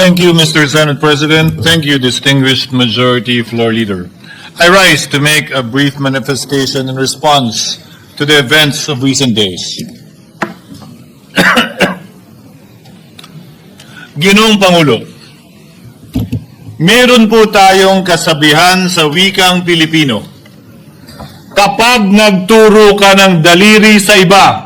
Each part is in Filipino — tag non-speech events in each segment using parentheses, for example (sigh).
Thank you, Mr. Senate President. Thank you, distinguished Majority Floor Leader. I rise to make a brief manifestation in response to the events of recent days. (coughs) Ginoong Pangulo, meron po tayong kasabihan sa wikang Pilipino. Kapag nagturo ka ng daliri sa iba,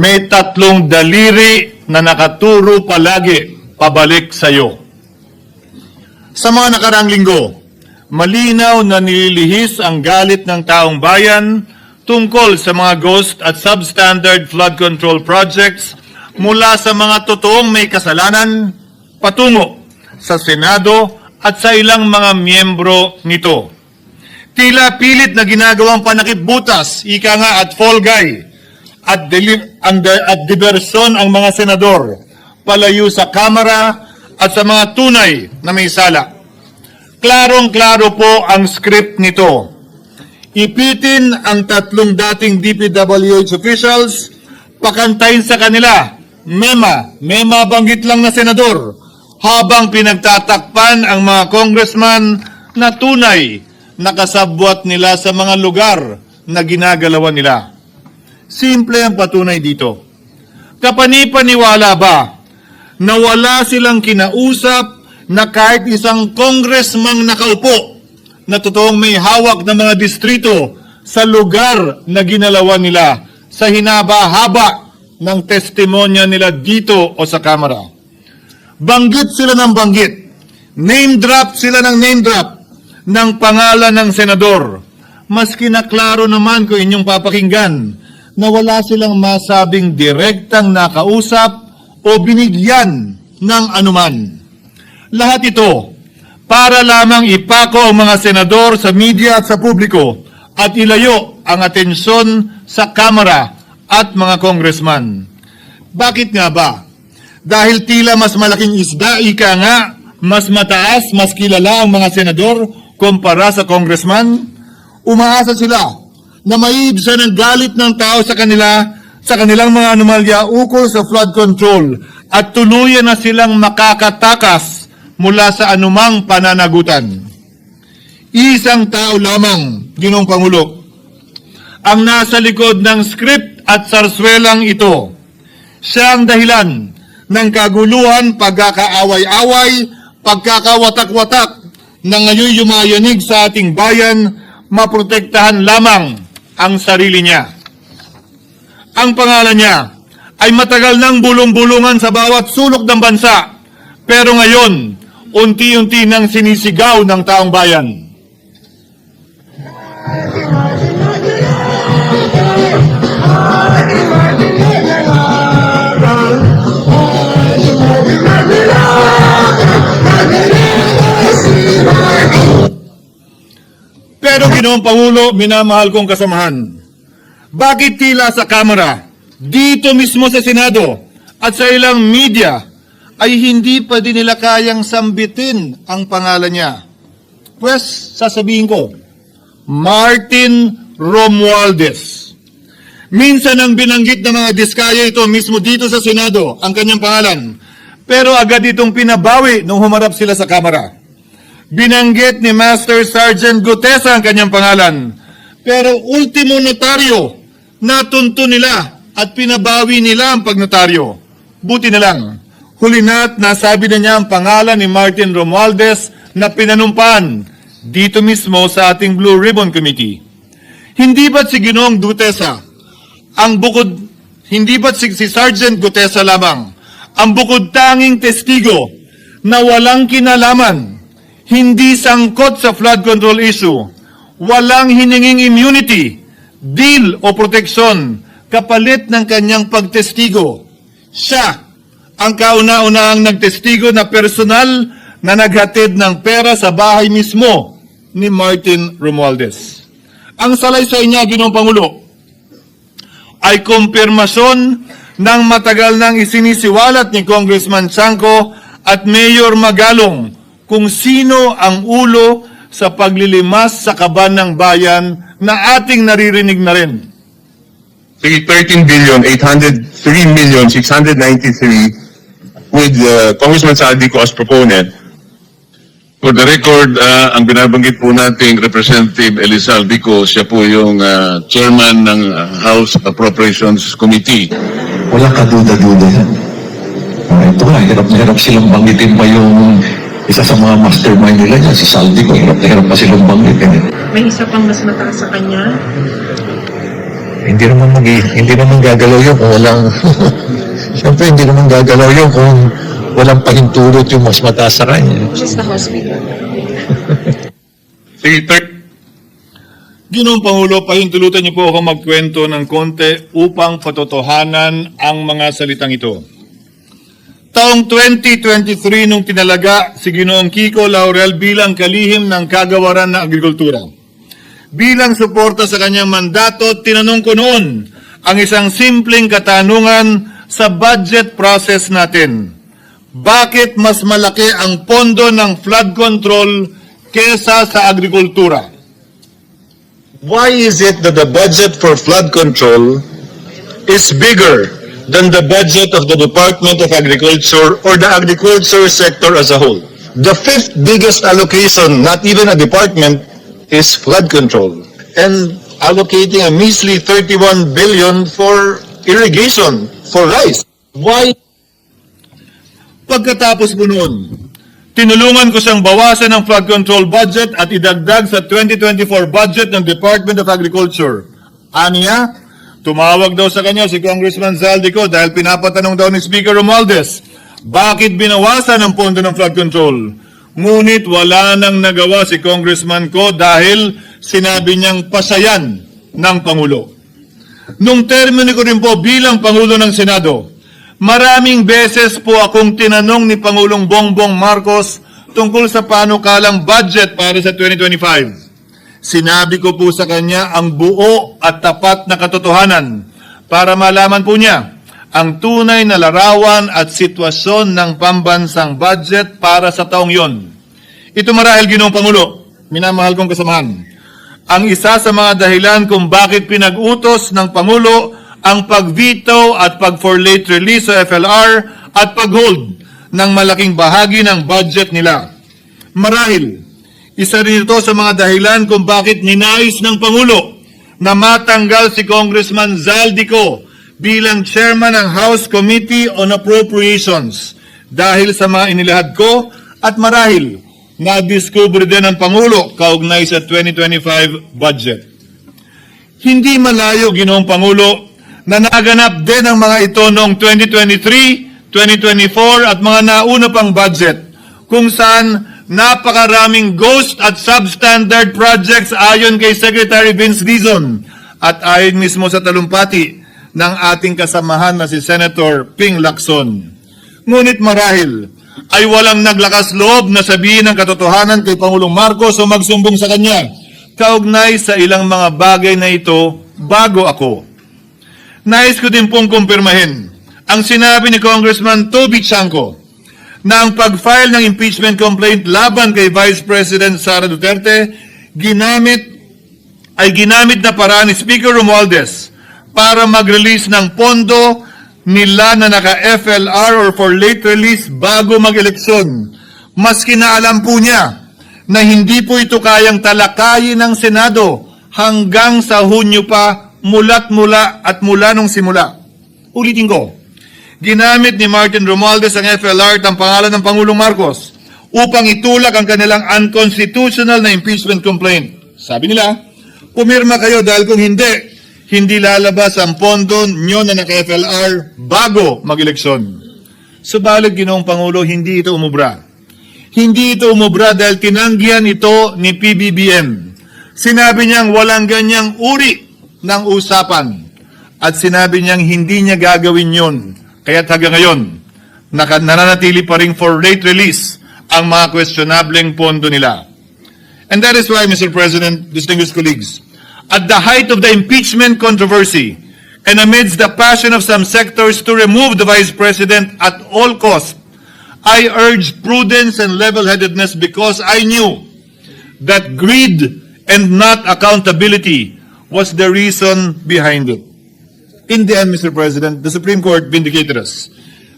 may tatlong daliri na nakaturo palagi pabalik sa iyo. Sa mga nakarang linggo, malinaw na nililihis ang galit ng taong bayan tungkol sa mga ghost at substandard flood control projects mula sa mga totoong may kasalanan patungo sa Senado at sa ilang mga miyembro nito. Tila pilit na ginagawang panakip butas, ika nga at fall guy, at, at diverson ang mga senador palayo sa Kamara at sa mga tunay na may sala. Klarong-klaro po ang script nito. Ipitin ang tatlong dating DPWH officials, pakantayin sa kanila, mema, mema banggit lang na senador, habang pinagtatakpan ang mga congressman na tunay nakasabwat nila sa mga lugar na ginagalawan nila. Simple ang patunay dito. Kapanipaniwala ba na wala silang kinausap na kahit isang congressman nakaupo na totoong may hawak ng mga distrito sa lugar na ginalawan nila sa hinaba-haba ng testimonya nila dito o sa Kamara. Banggit sila ng banggit. Name drop sila ng name drop ng pangalan ng senador. Mas kinaklaro naman ko inyong papakinggan na wala silang masabing direktang nakausap o binigyan ng anuman. Lahat ito para lamang ipako ang mga senador sa media at sa publiko at ilayo ang atensyon sa Kamara at mga congressman. Bakit nga ba? Dahil tila mas malaking isda, ika nga, mas mataas, mas kilala ang mga senador kumpara sa congressman? Umaasa sila na maiibsan ang galit ng tao sa kanila sa kanilang mga anomalya ukol sa flood control at tuluyan na silang makakatakas mula sa anumang pananagutan. Isang tao lamang, Ginong Pangulo, ang nasa likod ng script at sarswelang ito. Siya ang dahilan ng kaguluhan, pagkakaaway-away, pagkakawatak-watak na ngayon yumayanig sa ating bayan, maprotektahan lamang ang sarili niya. Ang pangalan niya ay matagal nang bulong-bulungan sa bawat sulok ng bansa, pero ngayon, unti-unti nang sinisigaw ng taong bayan. Pero Ginoong Pangulo, minamahal kong kasamahan, bakit tila sa Kamara, dito mismo sa Senado, at sa ilang media, ay hindi pa din nila kayang sambitin ang pangalan niya? Pues, sasabihin ko, Martin Romualdez. Minsan ang binanggit ng mga diskaya ito mismo dito sa Senado, ang kanyang pangalan. Pero agad itong pinabawi nung humarap sila sa Kamara. Binanggit ni Master Sergeant Gutesa ang kanyang pangalan. Pero ultimo notaryo, natunto nila at pinabawi nila ang pagnotaryo. Buti na lang, huli na't nasabi na niya ang pangalan ni Martin Romualdez na pinanumpaan dito mismo sa ating Blue Ribbon Committee. Hindi ba't si Ginoong Gutesa ang bukod, hindi ba't si, si Sergeant Gutesa lamang ang bukod tanging testigo na walang kinalaman, hindi sangkot sa flood control issue, walang hininging immunity, deal o proteksyon kapalit ng kanyang pagtestigo. Siya ang kauna-unahang nagtestigo na personal na naghatid ng pera sa bahay mismo ni Martin Romualdez. Ang salaysay niya, Ginoong Pangulo, ay kumpirmasyon ng matagal nang isinisiwalat ni Congressman Chanco at Mayor Magalong kung sino ang ulo sa paglilimas sa kaban ng bayan na ating naririnig na rin. Sige, 13 billion, 803 million, 693 with uh, Congressman Saldico as proponent. For the record, uh, ang binabanggit po nating Representative Elizaldico, siya po yung uh, chairman ng uh, House Appropriations Committee. Wala ka duda-duda yan. Ito nga, hirap na hirap silang banggitin pa yung isa sa mga mastermind nila yan, si Saldi ko, hirap na hirap pa silang banggitin. May isa pang mas mataas sa kanya. Hindi naman mag hindi naman gagalaw yun kung walang (laughs) Siyempre hindi naman gagalaw yun kung walang pahintulot yung mas mataas sa kanya. She's the Speaker. (laughs) Sige, third. Ginoong Pangulo, pahintulutan niyo po ako magkwento ng konti upang patotohanan ang mga salitang ito. Taong 2023 nung tinalaga si Ginoong Kiko Laurel bilang kalihim ng kagawaran ng agrikultura. Bilang suporta sa kanyang mandato, tinanong ko noon ang isang simpleng katanungan sa budget process natin. Bakit mas malaki ang pondo ng flood control kesa sa agrikultura? why is it that the budget for flood control is bigger than the budget of the Department of Agriculture or the agriculture sector as a whole? The fifth biggest allocation, not even a department, is flood control. And allocating a measly 31 billion for irrigation, for rice. Why Pagkatapos po noon, tinulungan ko siyang bawasan ang flood control budget at idagdag sa 2024 budget ng Department of Agriculture. Aniya, tumawag daw sa kanya si Congressman Zaldico dahil pinapatanong daw ni Speaker Romualdez, bakit binawasan ang pondo ng flood control? Ngunit wala nang nagawa si Congressman ko dahil sinabi niyang pasayan ng Pangulo. Nung termino ko rin po bilang Pangulo ng Senado, Maraming beses po akong tinanong ni Pangulong Bongbong Marcos tungkol sa panukalang budget para sa 2025. Sinabi ko po sa kanya ang buo at tapat na katotohanan para malaman po niya ang tunay na larawan at sitwasyon ng pambansang budget para sa taong yon. Ito marahil ginoong Pangulo, minamahal kong kasamahan. Ang isa sa mga dahilan kung bakit pinag-utos ng Pangulo ang pag-veto at pag-for late release sa FLR at pag-hold ng malaking bahagi ng budget nila. Marahil, isa rin ito sa mga dahilan kung bakit ninais ng Pangulo na matanggal si Congressman Zaldico bilang chairman ng House Committee on Appropriations dahil sa mga inilahad ko at marahil na-discover din ng Pangulo kaugnay sa 2025 budget. Hindi malayo, Ginoong Pangulo, na naganap din ang mga ito noong 2023, 2024 at mga nauna pang budget kung saan napakaraming ghost at substandard projects ayon kay Secretary Vince Dizon at ayon mismo sa talumpati ng ating kasamahan na si Senator Ping Lacson. Ngunit marahil ay walang naglakas loob na sabihin ang katotohanan kay Pangulong Marcos o magsumbong sa kanya kaugnay sa ilang mga bagay na ito bago ako. Nais ko din pong kumpirmahin ang sinabi ni Congressman Toby Chanco na ang pag-file ng impeachment complaint laban kay Vice President Sara Duterte ginamit ay ginamit na paraan ni Speaker Romualdez para mag-release ng pondo nila na naka-FLR or for late release bago mag-eleksyon. Maski na alam po niya na hindi po ito kayang talakayin ng Senado hanggang sa Hunyo pa mula't mula at mula nung simula. Ulitin ko, ginamit ni Martin Romualdez ang FLR at ang pangalan ng Pangulong Marcos upang itulak ang kanilang unconstitutional na impeachment complaint. Sabi nila, pumirma kayo dahil kung hindi, hindi lalabas ang pondo nyo na naka-FLR bago mag-eleksyon. Subalit, Ginoong Pangulo, hindi ito umubra. Hindi ito umubra dahil tinanggihan ito ni PBBM. Sinabi niyang walang ganyang uri ng usapan at sinabi niyang hindi niya gagawin yun. Kaya't hanggang ngayon, nananatili pa rin for late release ang mga questionableng pondo nila. And that is why, Mr. President, distinguished colleagues, at the height of the impeachment controversy and amidst the passion of some sectors to remove the Vice President at all costs, I urged prudence and level-headedness because I knew that greed and not accountability was the reason behind it. In the end, Mr. President, the Supreme Court vindicated us.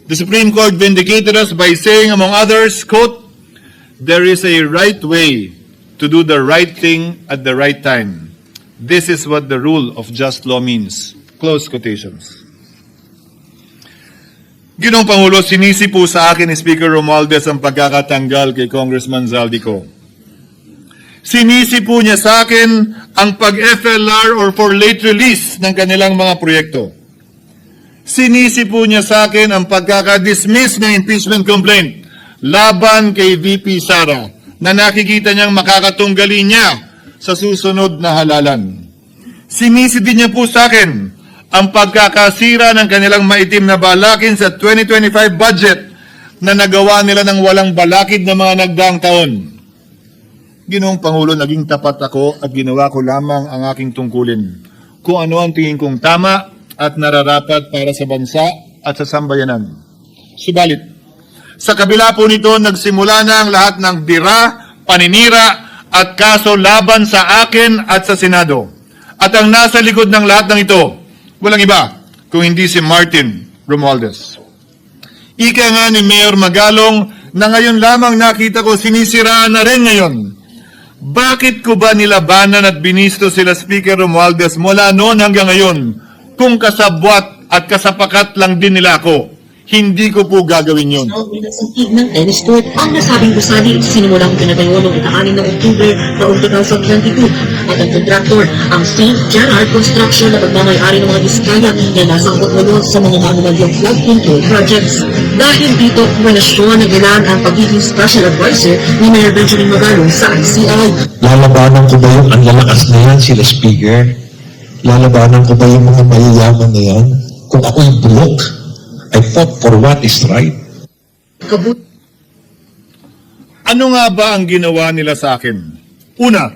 The Supreme Court vindicated us by saying, among others, quote, there is a right way to do the right thing at the right time. This is what the rule of just law means. Close quotations. Ginong Pangulo, sinisi po sa akin ni Speaker Romualdez ang pagkakatanggal kay Congressman Zaldico. Sinisi po niya sa akin ang pag-FLR or for late release ng kanilang mga proyekto. Sinisi po niya sa akin ang pagkakadismiss ng impeachment complaint laban kay VP Sara na nakikita niyang makakatunggali niya sa susunod na halalan. Sinisi din niya po sa akin ang pagkakasira ng kanilang maitim na balakin sa 2025 budget na nagawa nila ng walang balakid na mga nagdaang taon. Ginoong Pangulo, naging tapat ako at ginawa ko lamang ang aking tungkulin. Kung ano ang tingin kong tama at nararapat para sa bansa at sa sambayanan. Subalit, sa kabila po nito, nagsimula na ang lahat ng dira, paninira at kaso laban sa akin at sa Senado. At ang nasa likod ng lahat ng ito, walang iba kung hindi si Martin Romualdez. Ika nga ni Mayor Magalong na ngayon lamang nakita ko sinisiraan na rin ngayon. Bakit ko ba nilabanan at binisto sila Speaker Romualdez mula noon hanggang ngayon kung kasabwat at kasapakat lang din nila ako? Hindi ko po gagawin yun. Nagsantig ng tennis court ang nasabing gusali sinimulang pinatayo noong ika-6 ng Oktubre taong 2022 at ang kontraktor ang St. Gerard Construction na pagmamayari ng mga diskaya na nasangkot ngayon sa mga maanumalyang flood control projects. Dahil dito, relasyon ng ilan ang pagiging special advisor ni Mayor Benjamin Magalong sa ICI. Lalabanan ko ba yung ang lalakas na yan, sila speaker? Lalabanan ko ba yung mga mayayaman na yan? Kung ako'y bulok, I fought for what is right. Kabut Ano nga ba ang ginawa nila sa akin? Una,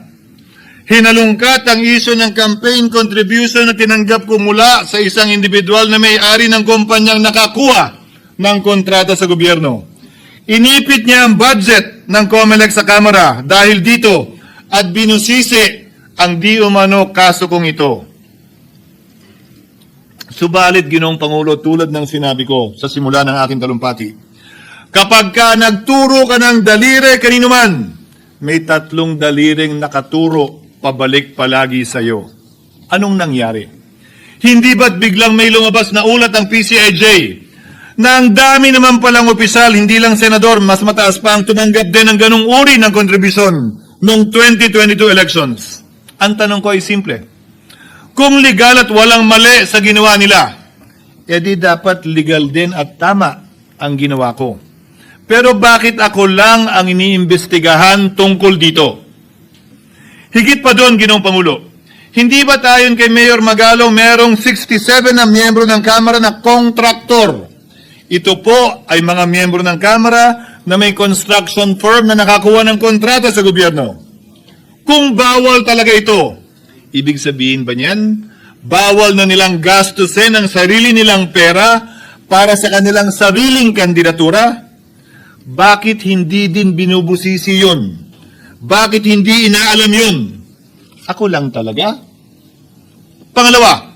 hinalungkat ang isyo ng campaign contribution na tinanggap ko mula sa isang individual na may-ari ng kumpanyang nakakuha ng kontrata sa gobyerno. Inipit niya ang budget ng COMELEC sa Kamara dahil dito at binusisi ang di umano kaso kong ito. Subalit, Ginoong Pangulo, tulad ng sinabi ko sa simula ng aking talumpati, Kapag ka nagturo ka ng daliri kanino man, may tatlong daliring nakaturo pabalik palagi sa iyo. Anong nangyari? Hindi ba't biglang may lumabas na ulat ang PCIJ na ang dami naman palang opisyal, hindi lang senador, mas mataas pa ang tumanggap din ng ganong uri ng kontribusyon noong 2022 elections? Ang tanong ko ay simple. Kung legal at walang mali sa ginawa nila, edi dapat legal din at tama ang ginawa ko. Pero bakit ako lang ang iniimbestigahan tungkol dito? Higit pa doon, Ginong Pangulo. Hindi ba tayon kay Mayor Magalo merong 67 na miyembro ng Kamara na kontraktor? Ito po ay mga miyembro ng Kamara na may construction firm na nakakuha ng kontrata sa gobyerno. Kung bawal talaga ito, ibig sabihin ba niyan, bawal na nilang gastusin ang sarili nilang pera para sa kanilang sariling kandidatura? Bakit hindi din binubusisi yun? Bakit hindi inaalam yun? Ako lang talaga? Pangalawa,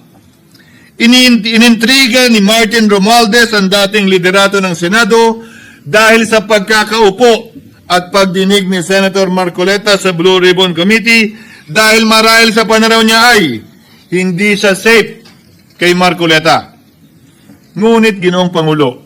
ini- inintriga ni Martin Romualdez ang dating liderato ng Senado dahil sa pagkakaupo at pagdinig ni Senator Marcoleta sa Blue Ribbon Committee dahil marahil sa pananaw niya ay hindi siya safe kay Marcoleta. Ngunit, Ginoong Pangulo,